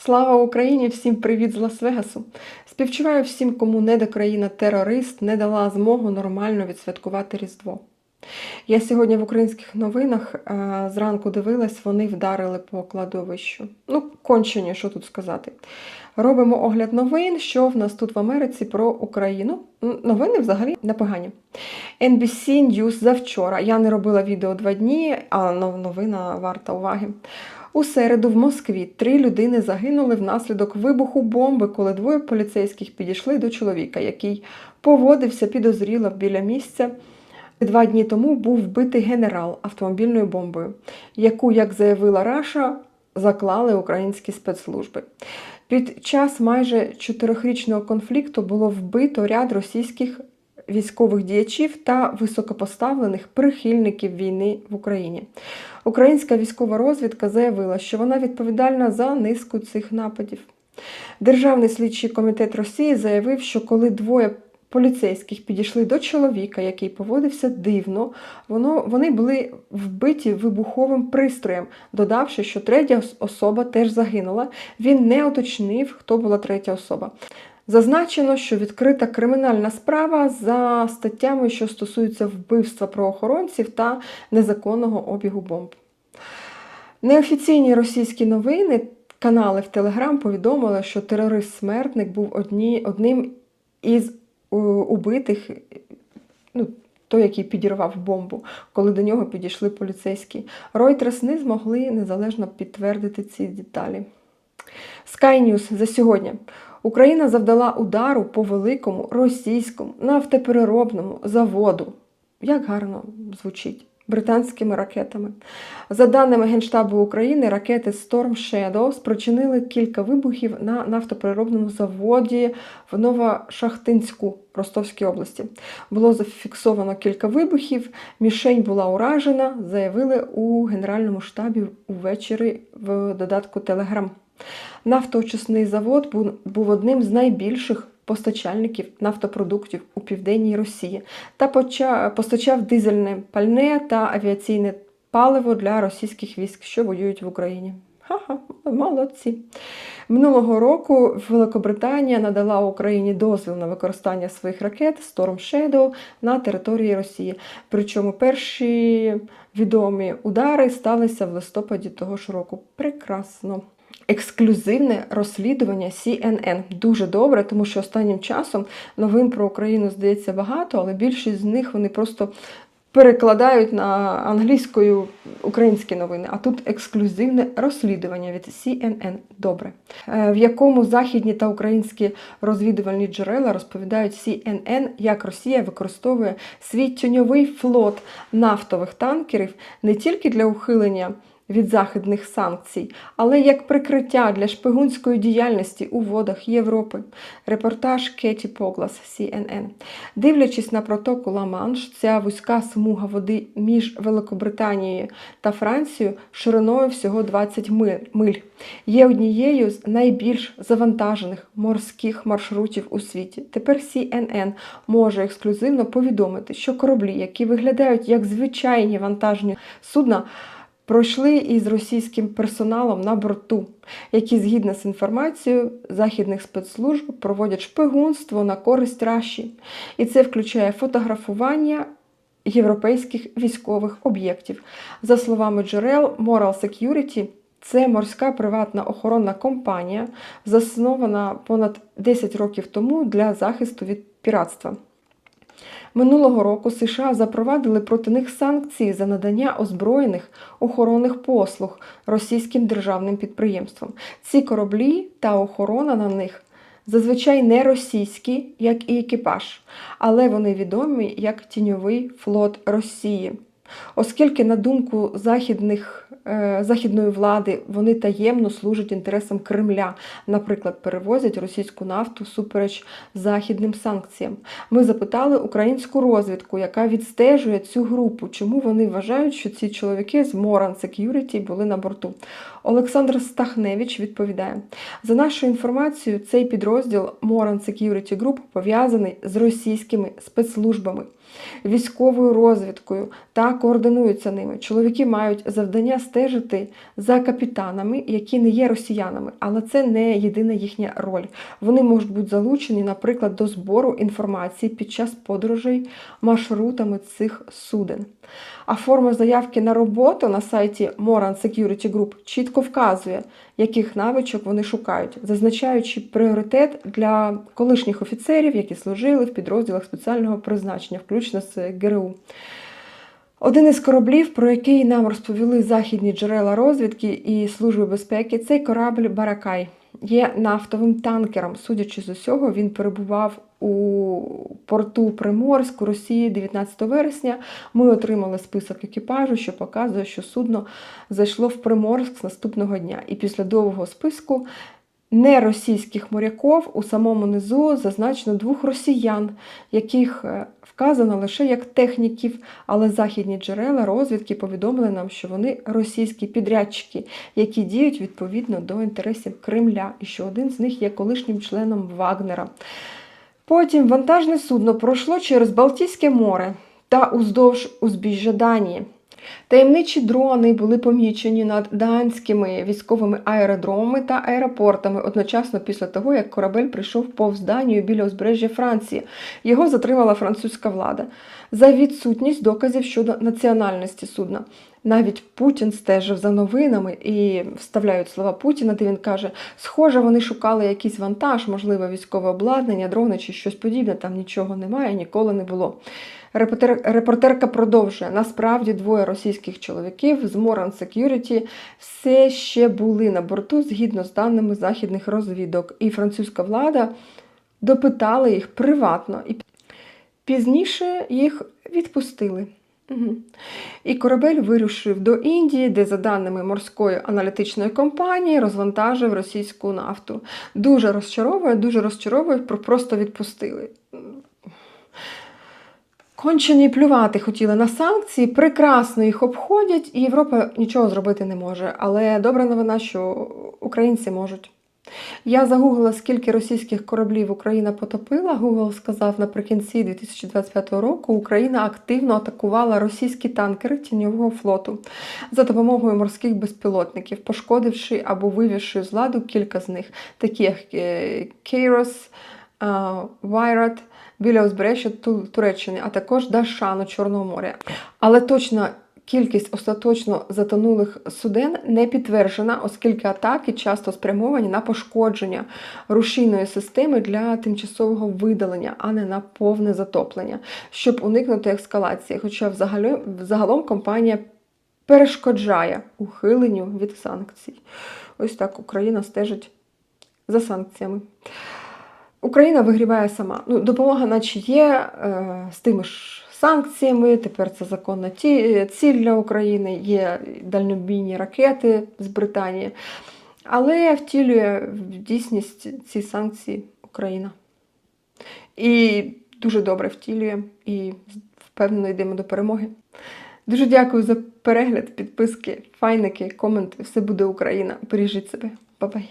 Слава Україні! Всім привіт з Лас-Вегасу! Співчуваю всім, кому недокраїна терорист не дала змогу нормально відсвяткувати Різдво. Я сьогодні в українських новинах е, зранку дивилась, вони вдарили по кладовищу. Ну, кончені, що тут сказати. Робимо огляд новин, що в нас тут в Америці про Україну. Новини взагалі непогані. NBC News завчора. Я не робила відео два дні, а новина варта уваги. У середу в Москві три людини загинули внаслідок вибуху бомби, коли двоє поліцейських підійшли до чоловіка, який поводився підозріло біля місця. Два дні тому був вбитий генерал автомобільною бомбою, яку, як заявила Раша, заклали українські спецслужби. Під час майже чотирьохрічного конфлікту було вбито ряд російських військових діячів та високопоставлених прихильників війни в Україні. Українська військова розвідка заявила, що вона відповідальна за низку цих нападів. Державний слідчий комітет Росії заявив, що коли двоє поліцейських підійшли до чоловіка, який поводився дивно, воно, вони були вбиті вибуховим пристроєм, додавши, що третя особа теж загинула. Він не уточнив, хто була третя особа. Зазначено, що відкрита кримінальна справа за статтями, що стосуються вбивства правоохоронців та незаконного обігу бомб. Неофіційні російські новини, канали в Телеграм повідомили, що терорист-смертник був одні, одним із е, убитих, ну, той, який підірвав бомбу, коли до нього підійшли поліцейські. Reuters не змогли незалежно підтвердити ці деталі. Sky News за сьогодні. Україна завдала удару по великому російському нафтопереробному заводу. Як гарно звучить британськими ракетами. За даними Генштабу України, ракети Storm Shadow спричинили кілька вибухів на нафтопереробному заводі в Новошахтинську Ростовській області. Було зафіксовано кілька вибухів, мішень була уражена, заявили у Генеральному штабі увечері в додатку Telegram. Нафтоочисний завод був, одним з найбільших постачальників нафтопродуктів у південній Росії та постачав дизельне пальне та авіаційне паливо для російських військ, що воюють в Україні. Ха-ха, молодці. Минулого року Великобританія надала Україні дозвіл на використання своїх ракет Storm Shadow на території Росії. Причому перші відомі удари сталися в листопаді того ж року. Прекрасно. Ексклюзивне розслідування CNN. Дуже добре, тому що останнім часом новин про Україну здається багато, але більшість з них вони просто перекладають на англійською українські новини. А тут ексклюзивне розслідування від CNN. Добре. Е, В якому західні та українські розвідувальні джерела розповідають CNN, як Росія використовує свій тюньовий флот нафтових танкерів не тільки для ухилення від західних санкцій, але як прикриття для шпигунської діяльності у водах Європи. Репортаж Кеті Поглас, CNN. Дивлячись на протоку Ла-Манш, ця вузька смуга води між Великобританією та Францією шириною всього 20 миль. Є однією з найбільш завантажених морських маршрутів у світі. Тепер CNN може ексклюзивно повідомити, що кораблі, які виглядають як звичайні вантажні судна, пройшли із російським персоналом на борту, які, згідно з інформацією західних спецслужб, проводять шпигунство на користь Раші. І це включає фотографування європейських військових об'єктів. За словами джерел, Moral Security це морська приватна охоронна компанія, заснована понад 10 років тому для захисту від піратства. Минулого року США запровадили проти них санкції за надання озброєних охоронних послуг російським державним підприємствам. Ці кораблі та охорона на них зазвичай не російські, як і екіпаж, але вони відомі як тіньовий флот Росії. Оскільки, на думку західних, західної влади, вони таємно служать інтересам Кремля, наприклад, перевозять російську нафту супереч західним санкціям. Ми запитали українську розвідку, яка відстежує цю групу, чому вони вважають, що ці чоловіки з Moran Security були на борту. Олександр Стахневич відповідає: за нашою інформацією, цей підрозділ Moran Security Group пов'язаний з російськими спецслужбами, військовою розвідкою та координуються ними. Чоловіки мають завдання стежити стежити за капітанами, які не є росіянами, але це не єдина їхня роль. Вони можуть бути залучені, наприклад, до збору інформації під час подорожей маршрутами цих суден. А форма заявки на роботу на сайті Moran Security Group чітко вказує, яких навичок вони шукають, зазначаючи пріоритет для колишніх офіцерів, які служили в підрозділах спеціального призначення, включно з ГРУ. Один із кораблів, про який нам розповіли західні джерела розвідки і Служби безпеки, цей корабль Баракай є нафтовим танкером. Судячи з усього, він перебував у порту Приморськ у Росії 19 вересня. Ми отримали список екіпажу, що показує, що судно зайшло в Приморськ з наступного дня. І після довгого списку неросійських моряків у самому низу зазначено двох росіян, яких е, вказано лише як техніків, але західні джерела розвідки повідомили нам, що вони російські підрядчики, які діють відповідно до інтересів Кремля, і що один з них є колишнім членом Вагнера. Потім вантажне судно пройшло через Балтійське море та уздовж узбіжжя Данії. Таємничі дрони були помічені над данськими військовими аеродромами та аеропортами одночасно після того, як корабель прийшов повз Данію біля узбережжя Франції. Його затримала французька влада за відсутність доказів щодо національності судна. Навіть Путін стежив за новинами і вставляють слова Путіна, де він каже: схоже, вони шукали якийсь вантаж, можливо, військове обладнання, дрони чи щось подібне. Там нічого немає, ніколи не було. Репортер, репортерка продовжує: насправді двоє російських чоловіків з Moran Security все ще були на борту згідно з даними західних розвідок, і французька влада допитала їх приватно і пізніше їх відпустили. І корабель вирушив до Індії, де, за даними морської аналітичної компанії, розвантажив російську нафту. Дуже розчаровує, дуже розчаровує, просто відпустили. Кончені плювати хотіли на санкції, прекрасно їх обходять, і Європа нічого зробити не може. Але добра новина, що українці можуть. Я загуглила, скільки російських кораблів Україна потопила. Google сказав наприкінці 2025 року Україна активно атакувала російські танкери тіньового флоту за допомогою морських безпілотників, пошкодивши або вивівши з ладу кілька з них, такі як е, Кейрос, Вайрат біля узбережжя Туреччини, а також Дашану Чорного моря. Але точна кількість остаточно затонулих суден не підтверджена, оскільки атаки часто спрямовані на пошкодження рушійної системи для тимчасового видалення, а не на повне затоплення, щоб уникнути ескалації. Хоча взагалі, взагалом компанія перешкоджає ухиленню від санкцій. Ось так Україна стежить за санкціями. Україна вигрібає сама. Ну, допомога, наче є е, з тими ж санкціями. Тепер це законна ті, ціль для України, є дальнобійні ракети з Британії. Але втілює в дійсність ці санкції Україна. І дуже добре втілює і впевнено йдемо до перемоги. Дуже дякую за перегляд, підписки, файники, коменти. Все буде Україна. Бережіть себе. Бабай!